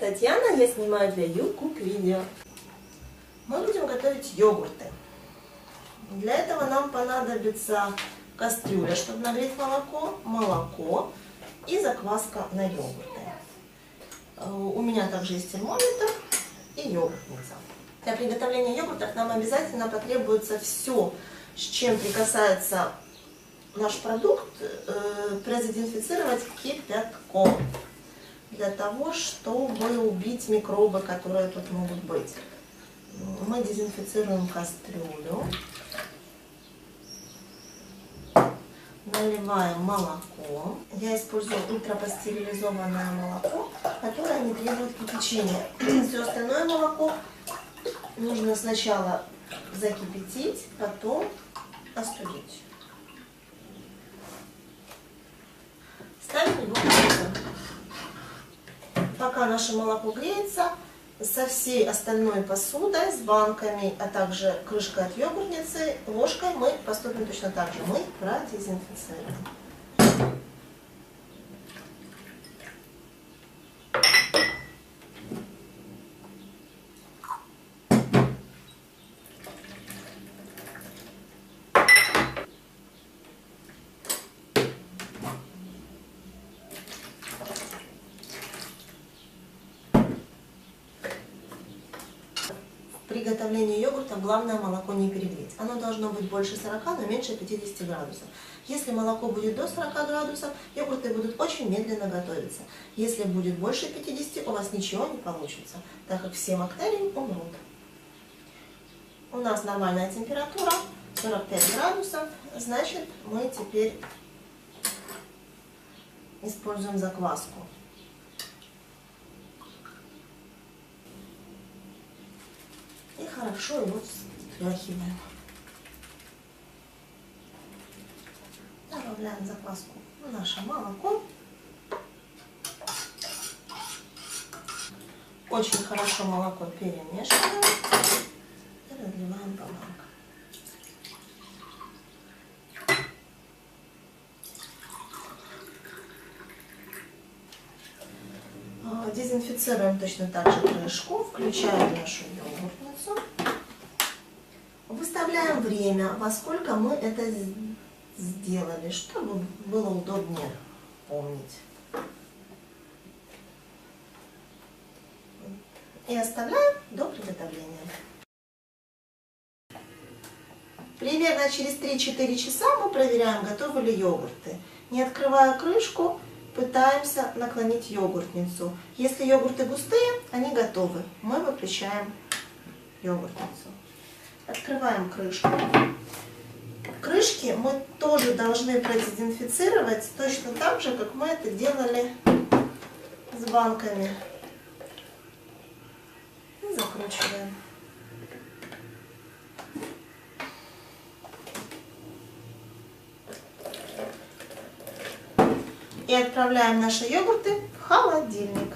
Татьяна, я снимаю для YouTube видео. Мы будем готовить йогурты. Для этого нам понадобится кастрюля, чтобы нагреть молоко, молоко и закваска на йогурты. Э, У меня также есть термометр и йогуртница. Для приготовления йогуртов нам обязательно потребуется все, с чем прикасается наш продукт, э, продезинфицировать кипятком для того, чтобы убить микробы, которые тут могут быть. Мы дезинфицируем кастрюлю, наливаем молоко. Я использую ультрапастеризованное молоко, которое не требует кипячения. Все остальное молоко нужно сначала закипятить, потом остудить. Ставим его в блюдо. Пока наше молоко греется, со всей остальной посудой, с банками, а также крышкой от йогуртницы, ложкой мы поступим точно так же. Мы продезинфицируем. Приготовлении йогурта главное молоко не перегреть. Оно должно быть больше 40, но меньше 50 градусов. Если молоко будет до 40 градусов, йогурты будут очень медленно готовиться. Если будет больше 50, у вас ничего не получится, так как все бактерии умрут. У нас нормальная температура 45 градусов, значит мы теперь используем закваску. И хорошо его встряхиваем. Добавляем закваску в наше молоко. Очень хорошо молоко перемешиваем и разливаем по банкам. А, Дезинфицируем точно так же крышку, включаем нашу йогуртницу. Выставляем время, во сколько мы это сделали, чтобы было удобнее помнить. И оставляем до приготовления. Примерно через 3-4 часа мы проверяем, готовы ли йогурты. Не открывая крышку, пытаемся наклонить йогуртницу. Если йогурты густые, они готовы. Мы выключаем йогуртницу. Открываем крышку. Крышки мы тоже должны продезинфицировать точно так же, как мы это делали с банками. И закручиваем. И отправляем наши йогурты в холодильник.